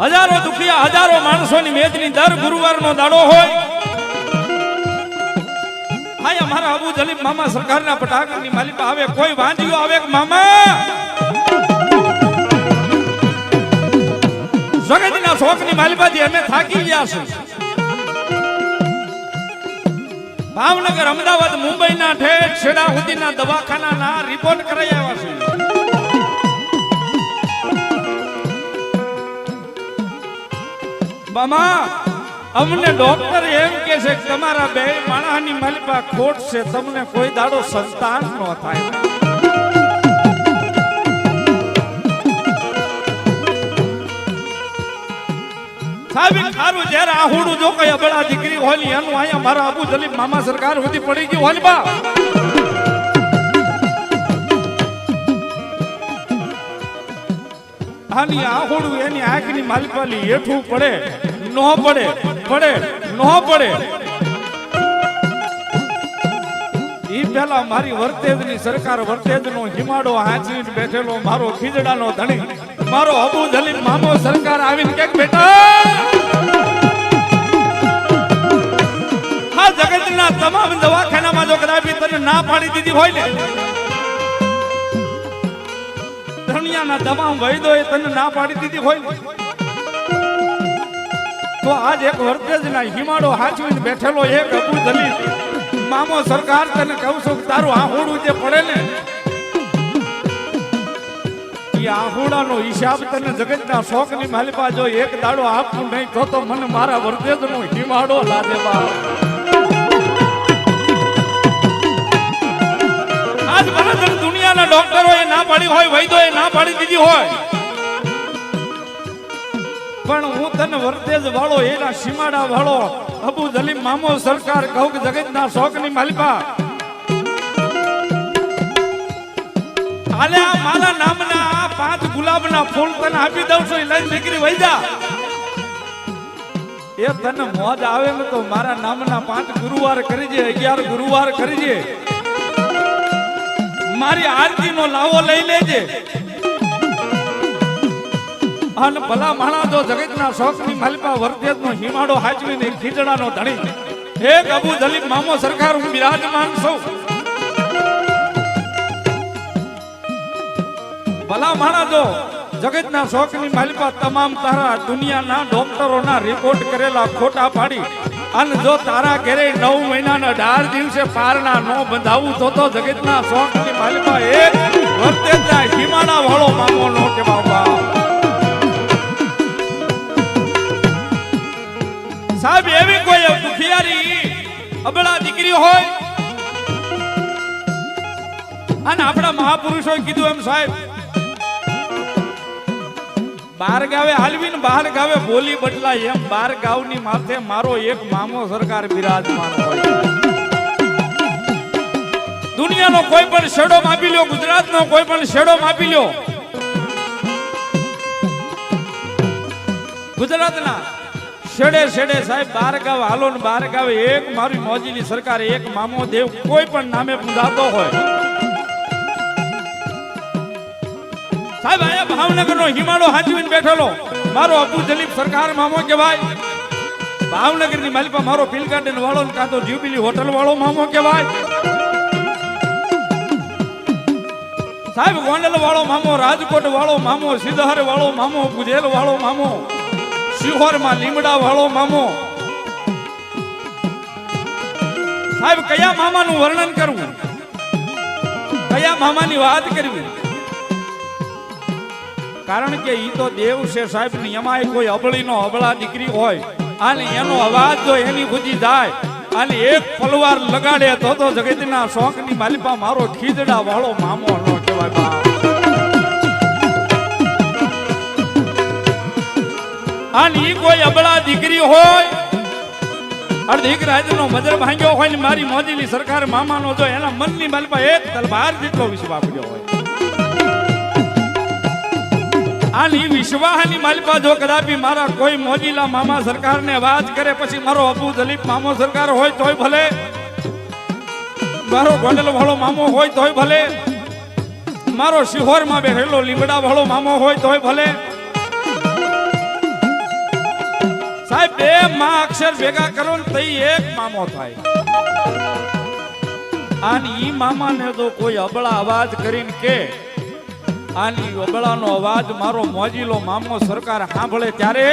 હજારો દુખિયા, હજારો માણસોની મેદની દર ગુરુવારનો દાડો હોય. હાય, અમારા અબુ જલીમ મામા સરકારના પટાકરની માલિકા આવે, કોઈ વાંધ્યો આવે મામા? જગતના શોખની માલિકાથી અમે થાકી ગયા છે ભાવનગર, અમદાવાદ, મુંબઈના ઠેઠ છેડા સુધીના દવાખાનાના રિપોર્ટ કરાઈ આવ્યા છે. મામા અમને ડોક્ટર એમ કે છે કે તમારા બે માણસની માલિકા ખોટ છે, તમને કોઈ દાડો સંતાન ન થાય. સાહેબ, ખારું જ્યારે આહુડું જો કઈ અબળા દીકરી હોય એનું અહીંયા મારા અબુ જલીમ મામા સરકાર સુધી પડી ગયું હોય બા. આની આહોડું એની આંખની માલપાલી હેઠું પડે, નો પડે પડે, નો પડે. ઈ પેલા મારી વર્તેજની સરકાર, વર્તેજનો હિમાડો હાંચવીને બેઠેલો, મારો ખીજડાનો ધણી. મારો અબુ ધલીન મામો સરકાર આવીને કે બેટા હા જગતના તમામ દવાખાનામાં જો કદાચ તને ના પાડી દીધી હોય ને ધણિયાના તમામ વૈદોએ તને ના પાડી દીધી હોય તો આજ એક વર્તેજના હિમાડો હાચવીને બેઠેલો એક અબુ દલીલ મામો સરકાર તને કહું છું કે તારું આહુડું જે પડે ને, એ આહુડાનો હિસાબ તને જગતના શોખની માલિપા જો એક દાડો આપવું નહીં, તો તો મને મારા વર્તેજનો હિમાડો લાગે બા આજ મને દુનિયાના ડોક્ટરો એ ના પાડી હોય, વૈદ્યોએ ના પાડી દીધી હોય. પણ હું તને વર્તેજ વાળો, એના સીમાડા વાળો, અબુ જલીમ મામો સરકાર કહું કે જગતના શોખની માલિકા. હાલે આ મારા નામના આ પાંચ ગુલાબના ફૂલ તને આપી દઉં છું લઈ દીકરી વહી જા એ તને મોજ આવે ને તો મારા નામના પાંચ ગુરુવાર કરીજે અગિયાર ગુરુવાર કરીજે મારી આરતી નો લાવો લઈ લેજે. અને ભલા માણા જો જગતના શોખની માલિકા વર્તેજનો હિમાડો હાચવીને ખીજડાનો ધણી. હે અબુ દલીપ, મામો સરકાર, હું બિરાજમાન છું. ભલા માણા જો જગતના શોખની માલિકા તમામ તારા દુનિયાના ડોક્ટરોના રિપોર્ટ કરેલા ખોટા પાડી. અને જો તારા ઘરે નવ મહિનાના અઢાર દિવસે પારણા ન બંધાવું, તો તો જગતના શોખની માલિકા એક વર્તેજના હિમાડા વાળો મામો નો કે બાબા સાહેબ, એવી કોઈ દુખિયારી અબળા દીકરી હોય? અને આપણા મહાપુરુષોએ કીધું એમ, સાહેબ બાર ગાવે હાલવી ને બાર ગાવે બોલી બદલાય એમ. બાર ગાવની માથે મારો એક મામો સરકાર બિરાજમાન હોય. દુનિયાનો કોઈ પણ શેડો માપી લ્યો, ગુજરાતનો કોઈ પણ શેડો માપી લ્યો. ગુજરાતના છેડે છેડે સાહેબ બાર ગાવ હાલો ને બાર ગાવે એક મારી મોજીની સરકાર એક મામો દેવ કોઈ પણ નામે પૂજાતો હોય. સાહેબ આયા ભાવનગર નો હિમાડો હાચવીને બેઠેલો. મારો અબુ જલીફ સરકાર મામો કહેવાય ભાવનગરની માલિપા મારો ફિલ ગાર્ડન વાળો ને કાં તો જ્યુબિલી હોટલ વાળો મામો કહેવાય સાહેબ, ગોંડલ વાળો મામો, રાજકોટ વાળો મામો, સિદ્ધહર વાળો મામો ગુજેલ વાળો મામો શિહોરમાં લીમડા વાળો મામો. સાહેબ, કયા મામાનું વર્ણન કરવું? કયા મામાની વાત કરવી? કારણ કે ઈ તો દેવ છે સાહેબ, ને એમાંય કોઈ અબળીનો અબળા દીકરી હોય. અને એનો અવાજ જો એની સુધી જાય, અને એક પલવાર લગાડે તો તો જગતના શોખની માલિપા મારો ખીજડા વાળો મામો નો કહેવાય બા. અને ઈ કોઈ અબળા દીકરી હોય અડધીક રાજનો મજર ભાંગ્યો હોય ને મારી મોજીલી સરકાર મામાનો જો એના મનની માલિપા એક તલવાર જેટલો વિશ્વાસ પડ્યો હોય. આની વિશ્વાહની માલિપા જો કદાપી મારા કોઈ મોજીલા મામા સરકારને વાત કરે પછી મારો અબુ દલીપ મામો સરકાર હોય તોય ભલે. મારો ગોંડલ વાળો મામો હોય તોય ભલે. મારો શિહોરમાં બેઠેલો લીમડા વાળો મામો હોય તોય ભલે. સાહેબ, બે માં અક્ષર ભેગા કરો ને તો ઈ એક મામો થાય. અને ઈ મામાને તો કોઈ અબળા અવાજ કરીને કે આની ઓબળાનો અવાજ મારો મોજીલો મામો સરકાર સાંભળે ત્યારે,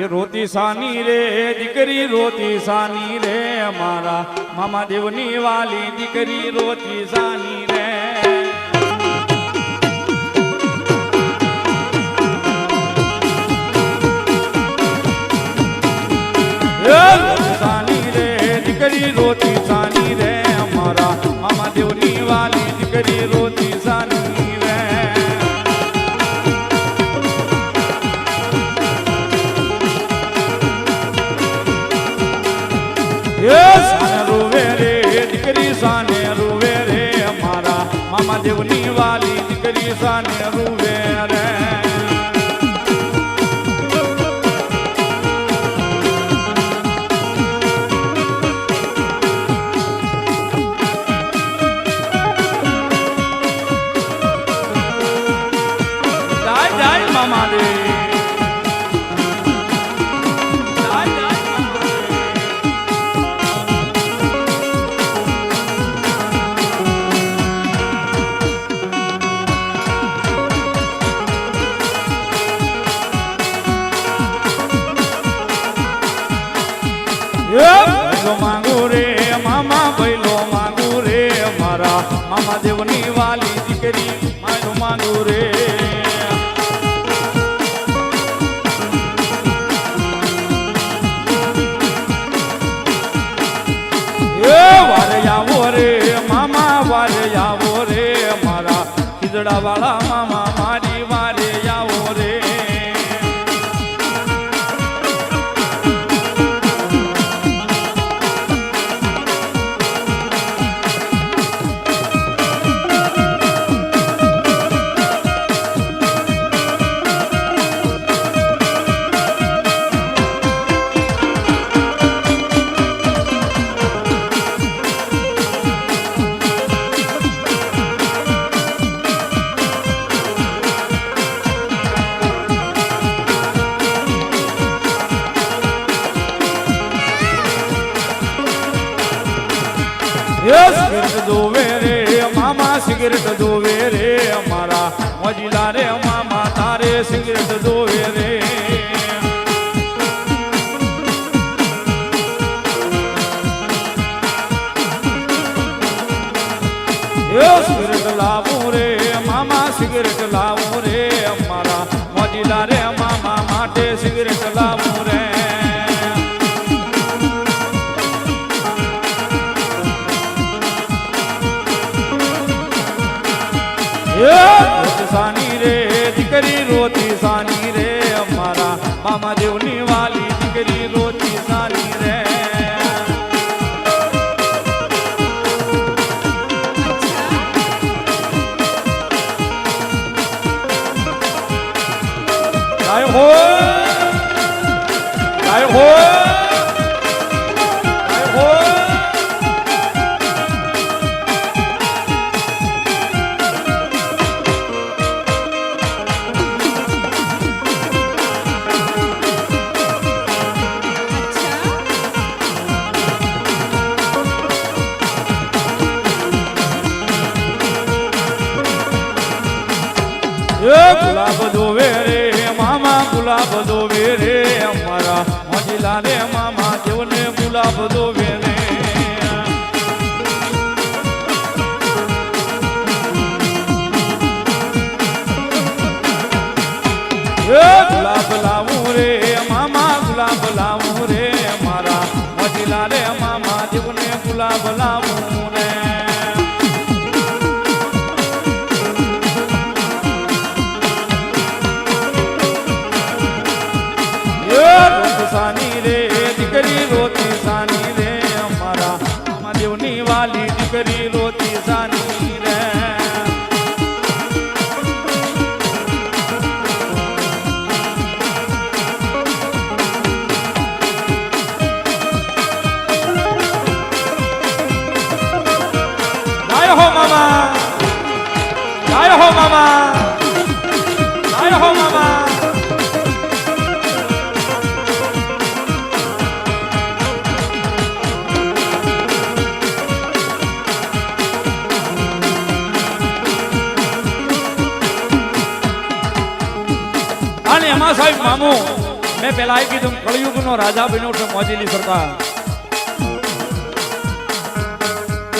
એ રોતી સાની રે દીકરી રોતી સાની રે, મારા મામા દેવની વાલી દીકરી રોતી સાની રે. મામા દેવની વાલી દીકરી સાને રે મામા દેવની વાલી દીકરી માનું માંગુ રે વારે આવો રે, મામા વારે આવો રે, મારા ખીજડા વાળા મામા સિગરેટ દોવે રે. સિગરેટ લાવું રે, મામા સિગરેટ લાવું રે, અમારા મોજીલા રે, મામા માટે સિગરેટ લાવું રે. સાની રે દીકરી રોતી સાની રે અમારા મામા દેવની રે એ ગુલાબ લાવું રે મામા ગુલાબ લાવું રે મારા મોજીલા રે મામા દેવને ગુલાબ લાવું એમાં મામુ, મેં પેલા આવી કીધું કળયુગનો રાજા બન્યો છે મોજીલી સરકાર.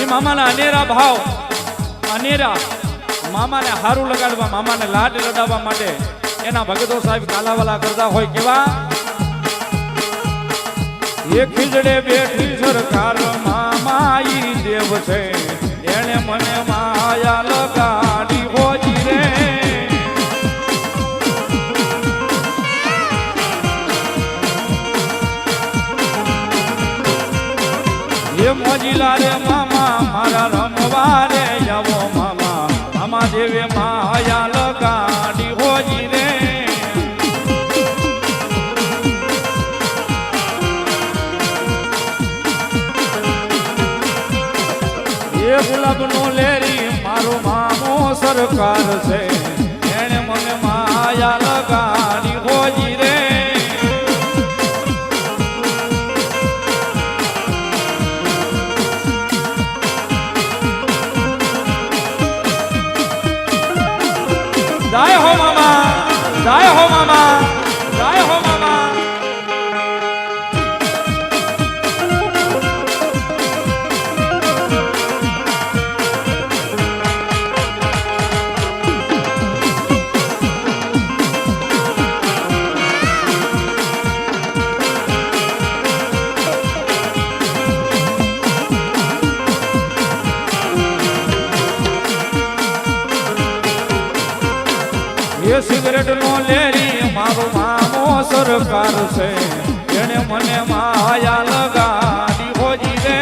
એ મામાના અનેરા ભાવ, અનેરા મામાને હારું લગાડવા, મામાને લાડ લડાવવા માટે એના ભગતો સાહેબ કાલાવાલા કરતા હોય કેવા? એ ખીજડે બેઠી સરકાર મામા દેવ છે એને મને માયા લગાડી હોજી રે એ મોજીલા રે મામા, મારા રમવા રે આવો મામા મામા દેવે માયા લગાડી હોજી રે. એ ગુલાબ નો લેરી મારો મામો સરકાર છે એને મને માયા લગાડી જાય હો મામા જાય હો મામા જાય એ સિગરેટ નો લેરી, મારો મામો સરકાર છે. એને મને માયા લગાડી હોજી રે.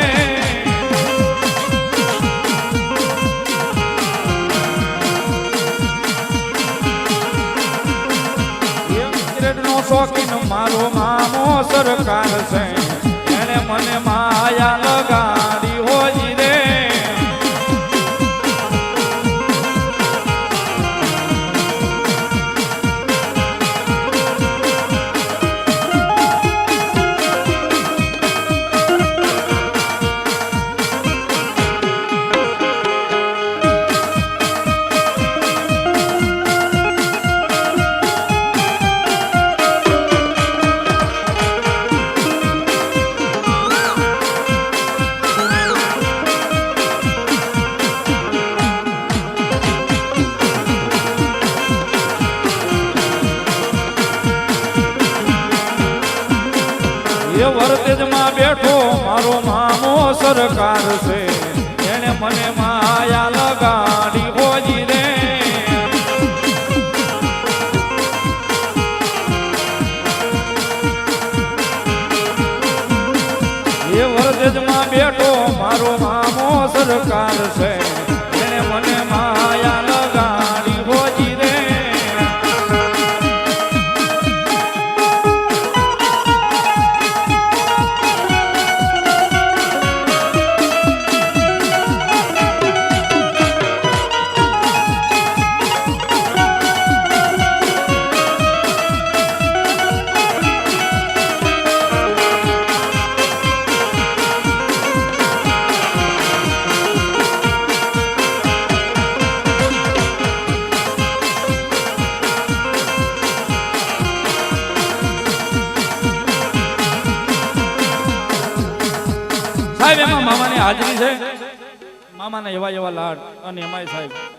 સિગરેટ નો શોખીન મારો મામો સરકાર છે. એને મને માયા લગાડી એ બેઠો મારો મામો સરકાર છે. એને મને માયા લગાડી હોજી રે. એ વરતેજમાં બેઠો મારો મામો સરકાર છે. મામાના એવા એવા લાડ અને એમાંય સાહેબ